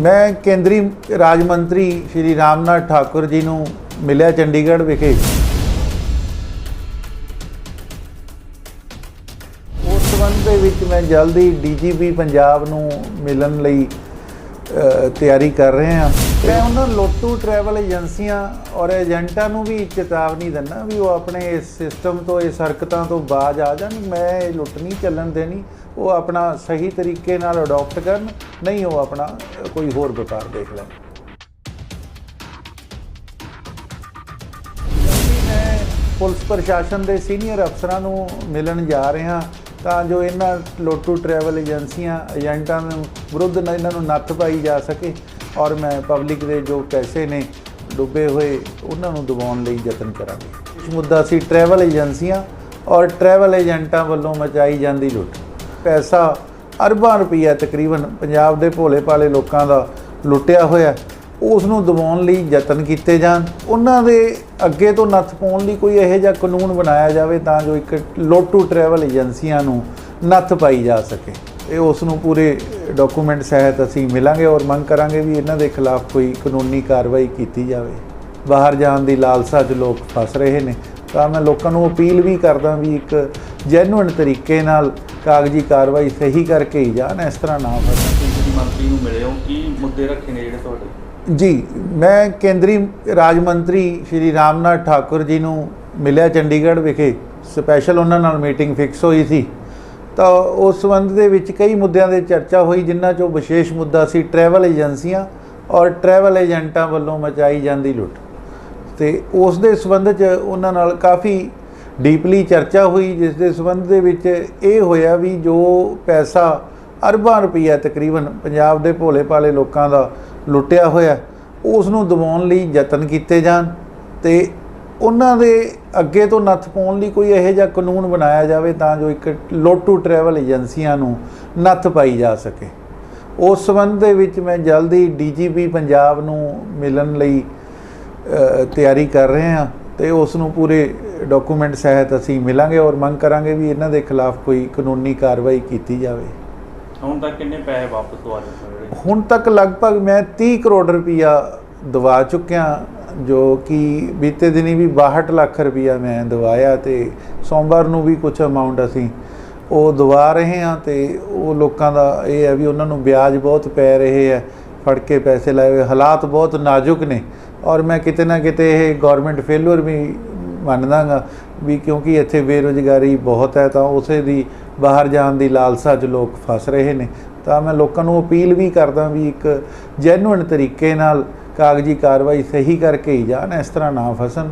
ਮੈਂ ਕੇਂਦਰੀ ਰਾਜ ਮੰਤਰੀ ਸ਼੍ਰੀ ਰਾਮਨਾਥ ਠਾਕੁਰ ਜੀ ਨੂੰ ਮਿਲਿਆ ਚੰਡੀਗੜ੍ਹ ਵਿਖੇ। ਉਸ ਸੰਬੰਧ ਦੇ ਵਿੱਚ ਮੈਂ ਜਲਦੀ ਡੀਜੀਪੀ ਪੰਜਾਬ ਨੂੰ ਮਿਲਣ ਲਈ ਤਿਆਰੀ ਕਰ ਰਹੇ ਹਾਂ। ਮੈਂ ਉਹਨਾਂ ਲੋਟੂ ਟਰੈਵਲ ਏਜੰਸੀਆਂ ਔਰ ਏਜੰਟਾਂ ਨੂੰ ਵੀ ਚੇਤਾਵਨੀ ਦਿੰਦਾ ਵੀ ਉਹ ਆਪਣੇ ਇਸ ਸਿਸਟਮ ਤੋਂ, ਇਸ ਹਰਕਤਾਂ ਤੋਂ ਬਾਜ ਆ ਜਾਣ। ਮੈਂ ਇਹ ਲੁੱਟ ਨਹੀਂ ਚੱਲਣ ਦੇਣੀ। ਉਹ ਆਪਣਾ ਸਹੀ ਤਰੀਕੇ ਨਾਲ ਅਡਾਪਟ ਕਰਨ, ਨਹੀਂ ਉਹ ਆਪਣਾ ਕੋਈ ਹੋਰ ਵਪਾਰ ਦੇਖ ਲੈਣ। ਮੈਂ ਪੁਲਿਸ ਪ੍ਰਸ਼ਾਸਨ ਦੇ ਸੀਨੀਅਰ ਅਫਸਰਾਂ ਨੂੰ ਮਿਲਣ ਜਾ ਰਿਹਾ ਤਾਂ ਜੋ ਇਹਨਾਂ ਲੋਟੂ ਟਰੈਵਲ ਏਜੰਸੀਆਂ, ਏਜੰਟਾਂ ਨੂੰ ਵਿਰੁੱਧ ਨ- ਇਹਨਾਂ ਨੂੰ ਨੱਥ ਪਾਈ ਜਾ ਸਕੇ ਔਰ ਮੈਂ ਪਬਲਿਕ ਦੇ ਜੋ ਪੈਸੇ ਨੇ ਡੁੱਬੇ ਹੋਏ, ਉਹਨਾਂ ਨੂੰ ਦਬਾਉਣ ਲਈ ਯਤਨ ਕਰਾਂਗੇ। ਇਸ ਮੁੱਦਾ ਸੀ ਟਰੈਵਲ ਏਜੰਸੀਆਂ ਔਰ ਟਰੈਵਲ ਏਜੰਟਾਂ ਵੱਲੋਂ ਮਚਾਈ ਜਾਂਦੀ ਲੁੱਟ। ਪੈਸਾ ਅਰਬਾਂ ਰੁਪਈਆ ਤਕਰੀਬਨ ਪੰਜਾਬ ਦੇ ਭੋਲੇ ਭਾਲੇ ਲੋਕਾਂ ਦਾ ਲੁੱਟਿਆ ਹੋਇਆ। ਉਸ ਨੂੰ ਦਬਾਉਣ ਲਈ ਯਤਨ ਕੀਤੇ ਜਾਣ। ਉਹਨਾਂ ਦੇ ਅੱਗੇ ਤੋਂ ਨੱਥ ਪਾਉਣ ਲਈ ਕੋਈ ਇਹੋ ਜਿਹਾ ਕਾਨੂੰਨ ਬਣਾਇਆ ਜਾਵੇ ਤਾਂ ਜੋ ਇੱਕ ਲੋਟੂ ਟਰੈਵਲ ਏਜੰਸੀਆਂ ਨੂੰ ਨੱਥ ਪਾਈ ਜਾ ਸਕੇ। ਇਹ ਉਸ ਨੂੰ ਪੂਰੇ ਡਾਕੂਮੈਂਟ ਸਹਿਤ ਅਸੀਂ ਮਿਲਾਂਗੇ ਔਰ ਮੰਗ ਕਰਾਂਗੇ ਵੀ ਇਹਨਾਂ ਦੇ ਖਿਲਾਫ ਕੋਈ ਕਾਨੂੰਨੀ ਕਾਰਵਾਈ ਕੀਤੀ ਜਾਵੇ। ਬਾਹਰ ਜਾਣ ਦੀ ਲਾਲਸਾ 'ਚ ਲੋਕ ਫਸ ਰਹੇ ਨੇ। ਤਾਂ ਮੈਂ ਲੋਕਾਂ ਨੂੰ ਅਪੀਲ ਵੀ ਕਰਦਾ ਵੀ ਇੱਕ ਜੈਨੂਇਨ ਤਰੀਕੇ ਨਾਲ ਕਾਗਜ਼ੀ ਕਾਰਵਾਈ ਸਹੀ ਕਰਕੇ ਹੀ ਜਾਣ ਇਸ ਤਰ੍ਹਾਂ ਨਾ ਫਸਣ ਤੁਸੀਂ ਮੰਤਰੀ ਨੂੰ ਮਿਲੇ ਹੋ ਕੀ ਮੁੱਦੇ ਰੱਖੇ ਨੇ ਜਿਹੜੇ ਤੁਹਾਡੇ? ਜੀ ਮੈਂ ਕੇਂਦਰੀ ਰਾਜ ਮੰਤਰੀ ਸ਼੍ਰੀ ਰਾਮਨਾਥ ਠਾਕੁਰ ਜੀ ਨੂੰ ਮਿਲਿਆ ਚੰਡੀਗੜ੍ਹ ਵਿਖੇ। ਸਪੈਸ਼ਲ ਉਹਨਾਂ ਨਾਲ ਮੀਟਿੰਗ ਫਿਕਸ ਹੋਈ ਸੀ। ਤਾਂ ਉਸ ਸੰਬੰਧ ਦੇ ਵਿੱਚ ਕਈ ਮੁੱਦਿਆਂ ਦੇ ਚਰਚਾ ਹੋਈ ਜਿਨ੍ਹਾਂ 'ਚੋਂ ਵਿਸ਼ੇਸ਼ ਮੁੱਦਾ ਸੀ ਟਰੈਵਲ ਏਜੰਸੀਆਂ ਔਰ ਟਰੈਵਲ ਏਜੰਟਾਂ ਵੱਲੋਂ ਮਚਾਈ ਜਾਂਦੀ ਲੁੱਟ। ਤੇ ਉਸ ਦੇ ਸੰਬੰਧ 'ਚ ਉਹਨਾਂ ਨਾਲ ਕਾਫੀ ਡੀਪਲੀ ਚਰਚਾ ਹੋਈ, ਜਿਸ ਦੇ ਸੰਬੰਧ ਦੇ ਵਿੱਚ ਇਹ ਹੋਇਆ ਵੀ ਜੋ ਪੈਸਾ ਅਰਬਾਂ ਰੁਪਈਆ ਤਕਰੀਬਨ ਪੰਜਾਬ ਦੇ ਭੋਲੇ ਭਾਲੇ ਲੋਕਾਂ ਦਾ ਲੁੱਟਿਆ ਹੋਇਆ, ਉਸ ਨੂੰ ਦਬਾਉਣ ਲਈ ਯਤਨ ਕੀਤੇ ਜਾਣ ਤੇ ਉਹਨਾਂ ਦੇ ਅੱਗੇ ਤੋਂ ਨੱਥ ਪਾਉਣ ਲਈ ਕੋਈ ਇਹੋ ਜਿਹਾ ਕਾਨੂੰਨ ਬਣਾਇਆ ਜਾਵੇ ਤਾਂ ਜੋ ਇੱਕ ਲੋਟੂ ਟਰੈਵਲ ਏਜੰਸੀਆਂ ਨੂੰ ਨੱਥ ਪਾਈ ਜਾ ਸਕੇ। ਉਸ ਸੰਬੰਧ ਦੇ ਵਿੱਚ ਮੈਂ ਜਲਦੀ ਡੀਜੀਪੀ ਪੰਜਾਬ ਨੂੰ ਮਿਲਣ ਲਈ ਤਿਆਰੀ ਕਰ ਰਹੇ ਹਾਂ ਤੇ ਉਸ ਨੂੰ ਪੂਰੇ ਡਾਕੂਮੈਂਟ ਸਹਿਤ ਅਸੀਂ ਮਿਲਾਂਗੇ ਔਰ ਮੰਗ ਕਰਾਂਗੇ ਵੀ ਇਹਨਾਂ ਦੇ ਖਿਲਾਫ ਕੋਈ ਕਾਨੂੰਨੀ ਕਾਰਵਾਈ ਕੀਤੀ ਜਾਵੇ। ਹੁਣ ਤੱਕ ਕਿੰਨੇ ਪੈਸੇ ਵਾਪਸ ਦਿੱਤੇ ਜਿਹੜੇ ਹੁਣ ਤੱਕ ਲਗਭਗ ਮੈਂ 30 ਕਰੋੜ ਰੁਪਈਆ ਦਵਾ ਚੁੱਕਿਆ ਜੋ ਕਿ ਬੀਤੇ ਦਿਨੀ ਵੀ 62 ਲੱਖ ਰੁਪਈਆ ਮੈਂ ਦਵਾਇਆ ਤੇ ਸੋਮਵਾਰ ਨੂੰ ਵੀ ਕੁਝ ਅਮਾਉਂਟ ਅਸੀਂ ਉਹ ਦਵਾ ਰਹੇ ਹਾਂ ਤੇ ਉਹ ਲੋਕਾਂ ਦਾ ਇਹ ਹੈ ਵੀ ਉਹਨਾਂ ਨੂੰ ਵਿਆਜ ਬਹੁਤ ਪੈ ਰਹੇ ਹੈ ਫੜ ਕੇ ਪੈਸੇ ਲਾਏ ਹੋਏ ਹਾਲਾਤ ਬਹੁਤ ਨਾਜ਼ੁਕ ਨੇ ਔਰ ਮੈਂ ਕਿਤੇ ਨਾ ਕਿਤੇ ਇਹ ਗਵਰਨਮੈਂਟ ਫੇਲੂਅਰ ਵੀ ਮੰਨਦਾਗਾ ਵੀ ਕਿਉਂਕਿ ਇੱਥੇ ਬੇਰੁਜ਼ਗਾਰੀ ਬਹੁਤ ਹੈ ਤਾਂ ਉਸੇ ਦੀ ਬਾਹਰ ਜਾਣ ਦੀ ਲਾਲਸਾ 'ਚ ਲੋਕ ਫਸ ਰਹੇ ਨੇ। ਤਾਂ ਮੈਂ ਲੋਕਾਂ ਨੂੰ ਅਪੀਲ ਵੀ ਕਰਦਾ ਵੀ ਇੱਕ ਜੈਨੂਇਨ ਤਰੀਕੇ ਨਾਲ ਕਾਗਜ਼ੀ ਕਾਰਵਾਈ ਸਹੀ ਕਰਕੇ ਹੀ ਜਾਣ, ਇਸ ਤਰ੍ਹਾਂ ਨਾ ਫਸਣ।